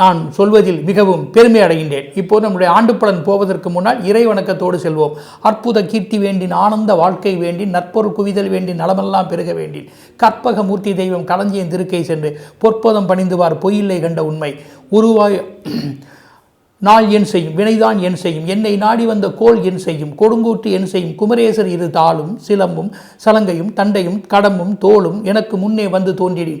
நான் சொல்வதில் மிகவும் பெருமை அடைகின்றேன். இப்போது நம்முடைய ஆண்டு பலன் போவதற்கு முன்னால் இறை வணக்கத்தோடு செல்வோம். அற்புத கீர்த்தி வேண்டின் ஆனந்த வாழ்க்கை வேண்டி நற்பொருள் குவிதல் வேண்டி நலமெல்லாம் பெருக வேண்டி கற்பக மூர்த்தி தெய்வம் களஞ்சியின் திருக்கை சென்று பொற்பதம் பணிந்துவார் பொய்யில்லை கண்ட உண்மை. உருவாய் நாள் என் செய்யும் வினைதான் என் செய்யும் என்னை நாடி வந்த கோல் என் செய்யும் கொடுங்கூற்று என் செய்யும் குமரேசர் இரு தாளும் சிலம்பும் சலங்கையும் தண்டையும் கடம்பும் தோளும் எனக்கு முன்னே வந்து தோன்றினேன்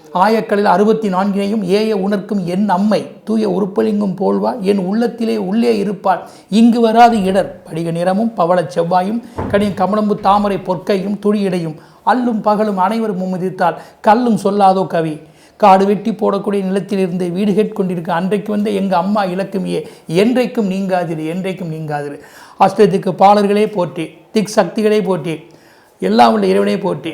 ஆயக்களில் அறுபத்தி நான்கினையும் ஏய உணர்க்கும் என் அம்மை தூய உருப்பலிங்கும் போல்வா என் உள்ளத்திலே உள்ளே இருப்பாள். இங்கு வராது இடர் படிக நிறமும் பவளச் செவ்வாயும் கனியின் கமலம்பு தாமரை பொற்கையும் துடியிடையும் அல்லும் பகலும் அனைவரும் மும்மிதித்தால் கல்லும் சொல்லாதோ கவி. காடு வெட்டி போடக்கூடிய நிலத்திலிருந்து வீடு கேட்கொண்டிருக்க அன்றைக்கு வந்த எங்கள் அம்மா இலக்குமியே என்றைக்கும் நீங்காதிரு என்றைக்கும் நீங்காதிரு. அஷ்டத்துக்கு பாலர்களே போற்றி திக் சக்திகளே போற்றி எல்லாம் உள்ள இறைவனே போற்றி.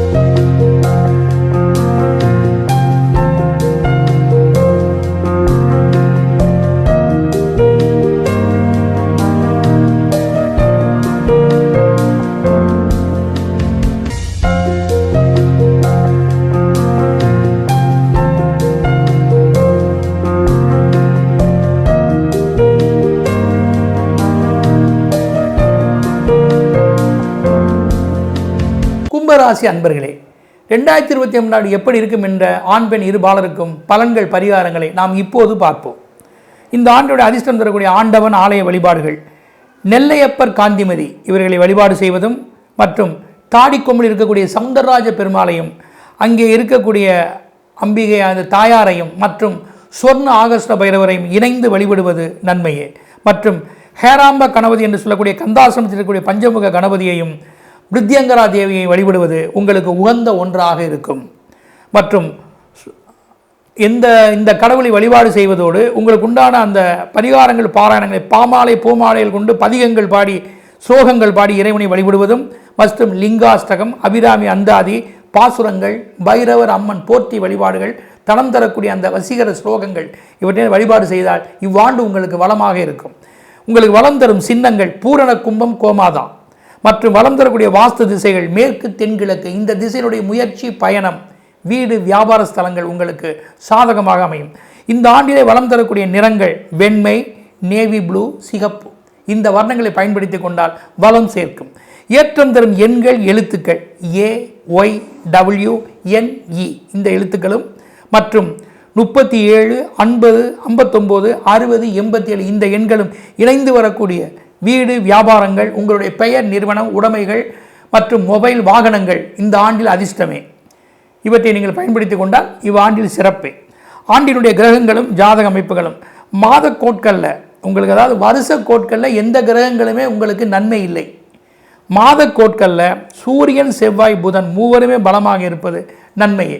கும்பராசி அன்பர்களே ரெண்டாயிரத்தி இருபத்தி நாடு எப்படி இருக்கும் என்ற ஆண் பெண் இருபாலருக்கும் பலன்கள் பரிகாரங்களை நாம் இப்போது பார்ப்போம். இந்த ஆண்டோட அதிர்ஷ்டம் தரக்கூடிய ஆண்டவன் ஆலய வழிபாடுகள் நெல்லையப்பர் காந்திமதி இவர்களை வழிபாடு செய்வதும் மற்றும் தாடிக்கொம்பில் இருக்கக்கூடிய சவுந்தரராஜ பெருமாளையும் அங்கே இருக்கக்கூடிய அம்பிகை அந்த தாயாரையும் மற்றும் சொர்ண ஆகஸ்ட பைரவரையும் இணைந்து வழிபடுவது நன்மையே. மற்றும் ஹேராம்ப கணபதி என்று சொல்லக்கூடிய கந்தாசனத்தில் இருக்கக்கூடிய பஞ்சமுக கணபதியையும் பிருத்யங்கரா தேவியை வழிபடுவது உங்களுக்கு உகந்த ஒன்றாக இருக்கும். மற்றும் எந்த இந்த கடவுளை வழிபாடு செய்வதோடு உங்களுக்கு உண்டான அந்த பரிகாரங்கள் பாராயணங்களை பாமாலை பூமாலைகள் கொண்டு பதிகங்கள் பாடி ஸ்லோகங்கள் பாடி இறைவனை வழிபடுவதும் மற்றும் லிங்காஷ்டகம் அபிராமி அந்தாதி பாசுரங்கள் பைரவர் அம்மன் போர்த்தி வழிபாடுகள் தனம் தரக்கூடிய அந்த வசீகர ஸ்லோகங்கள் இவற்றை வழிபாடு செய்தால் இவ்வாண்டு உங்களுக்கு வளமாக இருக்கும். உங்களுக்கு வளம் தரும் சின்னங்கள் பூரண கும்பம் கோமாதான் மற்றும் வளம் தரக்கூடிய வாஸ்து திசைகள் மேற்கு தென்கிழக்கு இந்த திசையினுடைய முயற்சி பயணம் வீடு வியாபார ஸ்தலங்கள் உங்களுக்கு சாதகமாக அமையும். இந்த ஆண்டிலே வளம் தரக்கூடிய நிறங்கள் வெண்மை நேவி ப்ளூ சிகப்பு இந்த வர்ணங்களை பயன்படுத்தி கொண்டால் வளம் சேர்க்கும். ஏற்றம் தரும் எண்கள் எழுத்துக்கள் ஏ ஒய் டபிள்யூ என்இ இந்த எழுத்துக்களும் மற்றும் முப்பத்தி ஏழு ஐம்பது ஐம்பத்தொம்போது அறுபது எண்பத்தி ஏழு இந்த எண்களும் இணைந்து வரக்கூடிய வீடு வியாபாரங்கள் உங்களுடைய பெயர் நிறுவனம் உடைமைகள் மற்றும் மொபைல் வாகனங்கள் இந்த ஆண்டில் அதிர்ஷ்டமே. இவற்றை நீங்கள் பயன்படுத்தி கொண்டால் இவ்வாண்டில் சிறப்பே. ஆண்டினுடைய கிரகங்களும் ஜாதக அமைப்புகளும் மாத கோட்களில் உங்களுக்கு அதாவது வருஷ கோட்களில் எந்த கிரகங்களுமே உங்களுக்கு நன்மை இல்லை. மாத கோட்களில் சூரியன் செவ்வாய் புதன் மூவருமே பலமாக இருப்பது நன்மையே.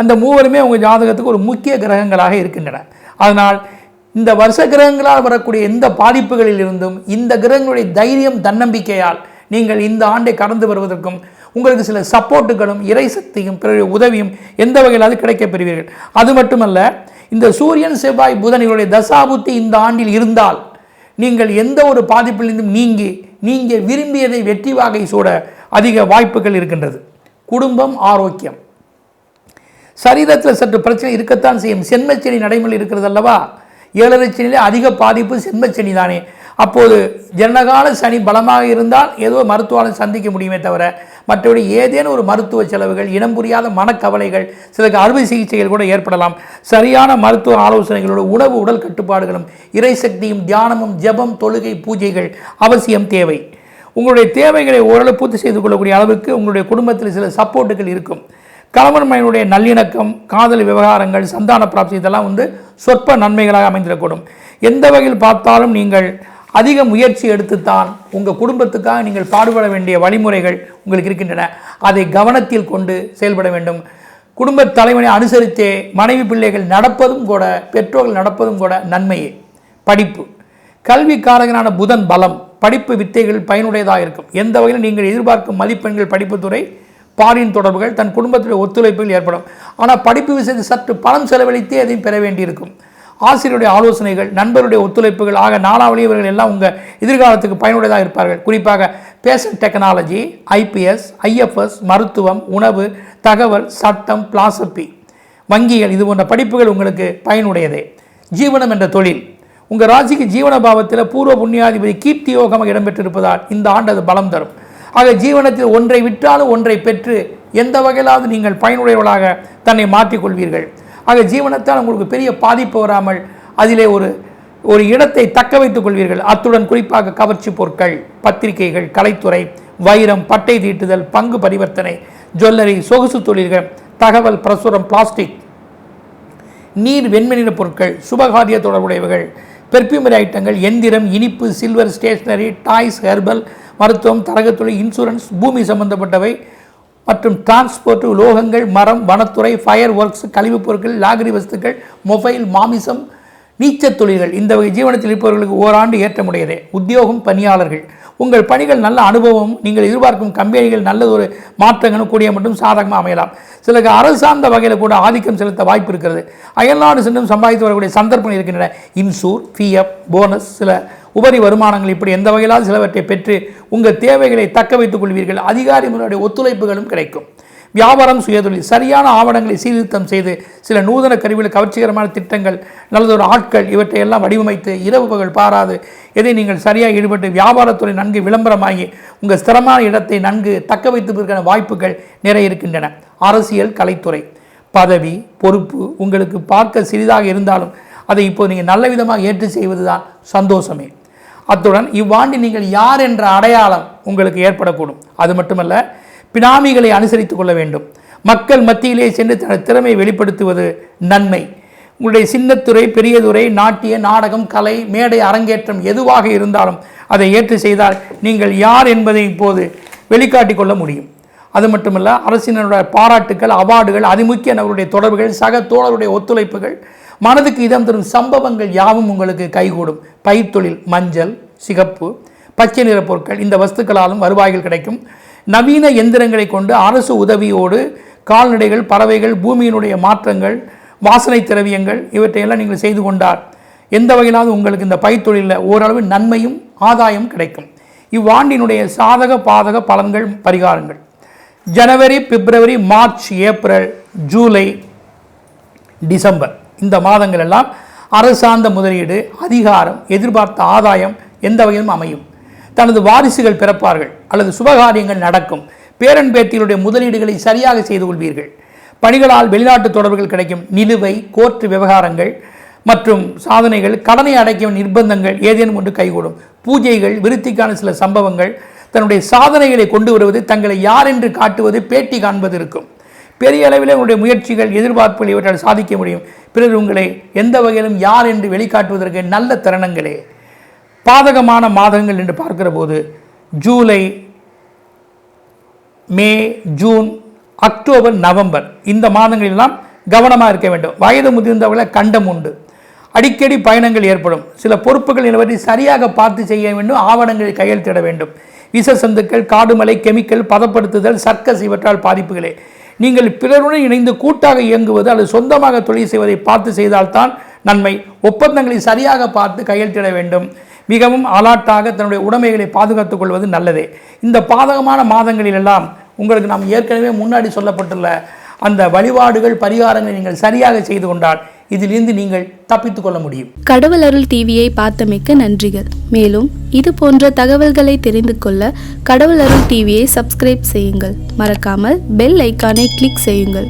அந்த மூவருமே உங்கள் ஜாதகத்துக்கு ஒரு முக்கிய கிரகங்களாக இருக்கின்றன. அதனால் இந்த வருஷ கிரகங்களால் வரக்கூடிய எந்த பாதிப்புகளில் இருந்தும் இந்த கிரகங்களுடைய தைரியம் தன்னம்பிக்கையால் நீங்கள் இந்த ஆண்டை கடந்து வருவதற்கும் உங்களுக்கு சில சப்போர்ட்டுகளும் இறை சக்தியும் பிறருடைய உதவியும் எந்த வகையிலாவது கிடைக்கப் பெறுவீர்கள்? அது மட்டுமல்ல இந்த சூரியன் செவ்வாய் புதன் இவருடைய தசாபுத்தி இந்த ஆண்டில் இருந்தால் நீங்கள் எந்த ஒரு பாதிப்பிலிருந்தும் நீங்கி நீங்கள் விரும்பியதை வெற்றி வாகை சூட அதிக வாய்ப்புகள் இருக்கின்றது. குடும்பம் ஆரோக்கியம். சரீரத்தில் சற்று பிரச்சனை இருக்கத்தான் செய்யும். சென்மச்செடி நடைமுறை இருக்கிறது அல்லவா? ஏழரை சனியிலே அதிக பாதிப்பு சென்மச்சனி தானே. அப்போது ஜனகால சனி பலமாக இருந்தால் ஏதோ மருத்துவாலும் சந்திக்க முடியுமே தவிர மற்றபடி ஏதேனும் ஒரு மருத்துவ செலவுகள் இனம் புரியாத மனக்கவலைகள் சிலருக்கு அறுவை சிகிச்சைகள் கூட ஏற்படலாம். சரியான மருத்துவ ஆலோசனைகளோட உணவு உடல் கட்டுப்பாடுகளும் இறை சக்தியும் தியானமும் ஜெபம் தொழுகை பூஜைகள் அவசியம் தேவை. உங்களுடைய தேவைகளை ஓரளவு பூர்த்தி செய்து கொள்ளக்கூடிய அளவுக்கு உங்களுடைய குடும்பத்தில் சில சப்போர்ட்டுகள் இருக்கும். கணவன் மனைவனுடைய நல்லிணக்கம் காதல் விவகாரங்கள் சந்தான பிராப்தி இதெல்லாம் வந்து சொற்ப நன்மைகளாக அமைந்திடக்கூடும் எந்த வகையில் பார்த்தாலும் நீங்கள் அதிக முயற்சி எடுத்துத்தான் உங்கள் குடும்பத்துக்காக நீங்கள் பாடுபட வேண்டிய வழிமுறைகள் உங்களுக்கு இருக்கின்றன. அதை கவனத்தில் கொண்டு செயல்பட வேண்டும். குடும்ப தலைவனை அனுசரித்தே மனைவி பிள்ளைகள் நடப்பதும் கூட பெற்றோர்கள் நடப்பதும் கூட நன்மையே. படிப்பு. கல்விக்காரகனான புதன் பலம். படிப்பு வித்தைகள் பயனுடையதாக இருக்கும். எந்த வகையில் நீங்கள் எதிர்பார்க்கும் மதிப்பெண்கள் படிப்புத்துறை பாரின் தொடர்புகள் தன் குடும்பத்தில் ஒத்துழைப்பில் ஏற்படும். ஆனால் படிப்பு விஷயத்தில் சற்று பணம் செலவழித்தே அதையும் பெற வேண்டியிருக்கும். ஆசிரியருடைய ஆலோசனைகள் நண்பருடைய ஒத்துழைப்புகள் ஆக நாளாவளி இவர்கள் எல்லாம் உங்கள் எதிர்காலத்துக்கு பயனுடையதாக இருப்பார்கள். குறிப்பாக பேஷன் டெக்னாலஜி ஐபிஎஸ் ஐஎஃப்எஸ் மருத்துவம் உணவு தகவல் சட்டம் பிலாசபி வங்கிகள் இது போன்ற படிப்புகள் உங்களுக்கு பயனுடையதே. ஜீவனம் என்ற தொழில். உங்கள் ராசிக்கு ஜீவன பாவத்தில் பூர்வ புண்ணியாதிபதி கீர்த்தி யோகம் இடம்பெற்றிருப்பதால் இந்த ஆண்டு அது பலம் தரும். ஆக ஜீவனத்தில் ஒன்றை விற்றாலும் ஒன்றை பெற்று எந்த வகையிலாவது நீங்கள் பயனுடையவர்களாக தன்னை மாற்றிக்கொள்வீர்கள். ஆக ஜீவனத்தால் உங்களுக்கு பெரிய பாதிப்பு வராமல் அதிலே ஒரு ஒரு இடத்தை தக்க வைத்துக் கொள்வீர்கள். அத்துடன் குறிப்பாக கவர்ச்சி பொருட்கள் பத்திரிகைகள் கலைத்துறை வைரம் பட்டை தீட்டுதல் பங்கு பரிவர்த்தனை ஜுவல்லரி சொகுசு தொழில்கள் தகவல் பிரசுரம் பிளாஸ்டிக் நீர் வெண்மணின பொருட்கள் சுபகாரிய தொடர்புடையவர்கள் பெர்ஃப்யூமரி ஐட்டங்கள் எந்திரம் இனிப்பு சில்வர் ஸ்டேஷ்னரி டாய்ஸ் ஹெர்பல் மருத்துவம் தரகத்துறை இன்சூரன்ஸ் பூமி சம்பந்தப்பட்டவை மற்றும் டிரான்ஸ்போர்ட் உலோகங்கள் மரம் வனத்துறை ஃபயர் ஒர்க்ஸ் கழிவுப் பொருட்கள் லாகரி வஸ்துக்கள் மொபைல் மாமிசம் நீச்சல் தொழில்கள். இந்த வகை ஜீவனத்தில் இருப்பவர்களுக்கு ஓராண்டு ஏற்றமுடையதே. உத்தியோகம் பணியாளர்கள். உங்கள் பணிகள் நல்ல அனுபவம் நீங்கள் எதிர்பார்க்கும் கம்பெனிகள் நல்ல ஒரு மாற்றங்களும் கூடிய மட்டும் சாதகமாக அமையலாம். சிலருக்கு அரசு சார்ந்த வகையில் கூட ஆதிக்கம் செலுத்த வாய்ப்பு இருக்கிறது. அயல்நாடு சென்றும் சம்பாதித்து வரக்கூடிய சந்தர்ப்பம் இருக்கின்றன. இன்சூர் பிஎஃப் போனஸ் சில உபரி வருமானங்கள் இப்படி எந்த வகையிலாவது சிலவற்றை பெற்று உங்கள் தேவைகளை தக்க வைத்துக் கொள்வீர்கள். அதிகாரிகளுடைய ஒத்துழைப்புகளும் கிடைக்கும். வியாபாரம் சுயதொழில் சரியான ஆவணங்களை சீர்திருத்தம் செய்து சில நூதன கருவிகள் கவர்ச்சிகரமான திட்டங்கள் நல்லதொரு ஆட்கள் இவற்றை எல்லாம் வடிவமைத்து இரவு பகல் பாராது. எதை நீங்கள் சரியாக ஈடுபட்டு வியாபாரத்துறை நன்கு விளம்பரமாகி உங்கள் ஸ்திரமான இடத்தை நன்கு தக்க வைத்துவதற்கான வாய்ப்புகள் நிறைய இருக்கின்றன. அரசியல் கலைத்துறை. பதவி பொறுப்பு உங்களுக்கு பார்க்க சிறிதாக இருந்தாலும் அதை இப்போது நீங்கள் நல்ல விதமாக ஏற்று செய்வதுதான் சந்தோஷமே. அத்துடன் இவ்வாண்டு நீங்கள் யார் என்ற அடையாளம் உங்களுக்கு ஏற்படக்கூடும். அது மட்டுமல்ல பினாமிகளை அனுசரித்துக் கொள்ள வேண்டும். மக்கள் மத்தியிலே சென்று தனது திறமையை வெளிப்படுத்துவது நன்மை. உங்களுடைய சின்னத்துறை பெரியதுறை நாட்டிய நாடகம் கலை மேடை அரங்கேற்றம் எதுவாக இருந்தாலும் அதை ஏற்று செய்தால் நீங்கள் யார் என்பதை இப்போது வெளிக்காட்டிக் கொள்ள முடியும். அது மட்டுமல்ல அரசினருடைய பாராட்டுக்கள் அவார்டுகள் அதிமுக்கிய நபருடைய தொடர்புகள் சக தோழருடைய ஒத்துழைப்புகள் மனதுக்கு இதம் தரும் சம்பவங்கள் யாவும் உங்களுக்கு கைகூடும். பயிர்த்தொழில் மஞ்சள் சிகப்பு பச்சை நிற பொருட்கள் இந்த வஸ்துக்களாலும் வருவாய்கள் கிடைக்கும். நவீன எந்திரங்களை கொண்டு அரசு உதவியோடு கால்நடைகள் பறவைகள் பூமியினுடைய மாற்றங்கள் வாசனை திரவியங்கள் இவற்றையெல்லாம் நீங்கள் செய்து கொண்டார் எந்த வகையிலாவது உங்களுக்கு இந்த பயிர்த்தொழிலில் ஓரளவு நன்மையும் ஆதாயம் கிடைக்கும். இவ்வாண்டினுடைய சாதக பாதக பலன்கள் பரிகாரங்கள். ஜனவரி பிப்ரவரி மார்ச் ஏப்ரல் ஜூலை டிசம்பர் இந்த மாதங்கள் எல்லாம் அரசாந்த முதலீடு அதிகாரம் எதிர்பார்த்த ஆதாயம் எந்த வகையிலும் அமையும். தனது வாரிசுகள் பிறப்பார்கள் அல்லது சுபகாரியங்கள் நடக்கும். பேரன் பேத்திகளுடைய முதலீடுகளை சரியாக செய்து கொள்வீர்கள். பணிகளால் வெளிநாட்டு தொடர்புகள் கிடைக்கும். நிலுவை கோர்ட்டு விவகாரங்கள் மற்றும் சாதனைகள் கடனை அடைக்கும் நிர்பந்தங்கள் ஏதேனும் ஒன்று கைகூடும். பூஜைகள் விருத்திக்கான சில சம்பவங்கள் தன்னுடைய சாதனைகளை கொண்டு வருவது தங்களை யார் என்று காட்டுவது பேட்டி காண்பது இருக்கும். பெரிய அளவில் உங்களுடைய முயற்சிகள் எதிர்பார்ப்புகள் இவற்றால் சாதிக்க முடியும். பிறர் உங்களை எந்த வகையிலும் யார் என்று வெளிக்காட்டுவதற்கு நல்ல தருணங்களே. பாதகமான மாதங்கள் என்று பார்க்கிற போது ஜூலை மே ஜூன் அக்டோபர் நவம்பர் இந்த மாதங்களெல்லாம் கவனமாக இருக்க வேண்டும். வயது முதிர்ந்தவர்களை கண்டம் உண்டு. அடிக்கடி பயணங்கள் ஏற்படும். சில பொறுப்புகள் என்பதை சரியாக பார்த்து செய்ய வேண்டும். ஆவணங்களை கையெழுத்திட வேண்டும். விஷ சந்துக்கள் காடுமலை கெமிக்கல் பதப்படுத்துதல் சர்க்கஸ் இவற்றால் பாதிப்புகளே. நீங்கள் பிறருடன் இணைந்து கூட்டாக இயங்குவது அல்லது சொந்தமாக தொழில் செய்வதை பார்த்து செய்தால்தான் நன்மை. ஒப்பந்தங்களை சரியாக பார்த்து கையெழுத்திட வேண்டும். மிகவும் அலாட்டாக தன்னுடைய உடைமைகளை பாதுகாத்துக் கொள்வது நல்லதே. இந்த பாதகமான மாதங்களிலெல்லாம் உங்களுக்கு நாம் ஏற்கனவே முன்னாடி சொல்லப்பட்டுள்ள அந்த வழிபாடுகள் பரிகாரங்களை நீங்கள் சரியாக செய்து கொண்டால் இதிலிருந்து நீங்கள் தப்பித்துக் கொள்ள முடியும். கடவுள் அருள் டிவியை பார்த்தமைக்க நன்றிகள். மேலும் இது போன்ற தகவல்களை தெரிந்து கொள்ள கடவுள் அருள் டிவியை சப்ஸ்கிரைப் செய்யுங்கள். மறக்காமல் பெல் ஐக்கானை கிளிக் செய்யுங்கள்.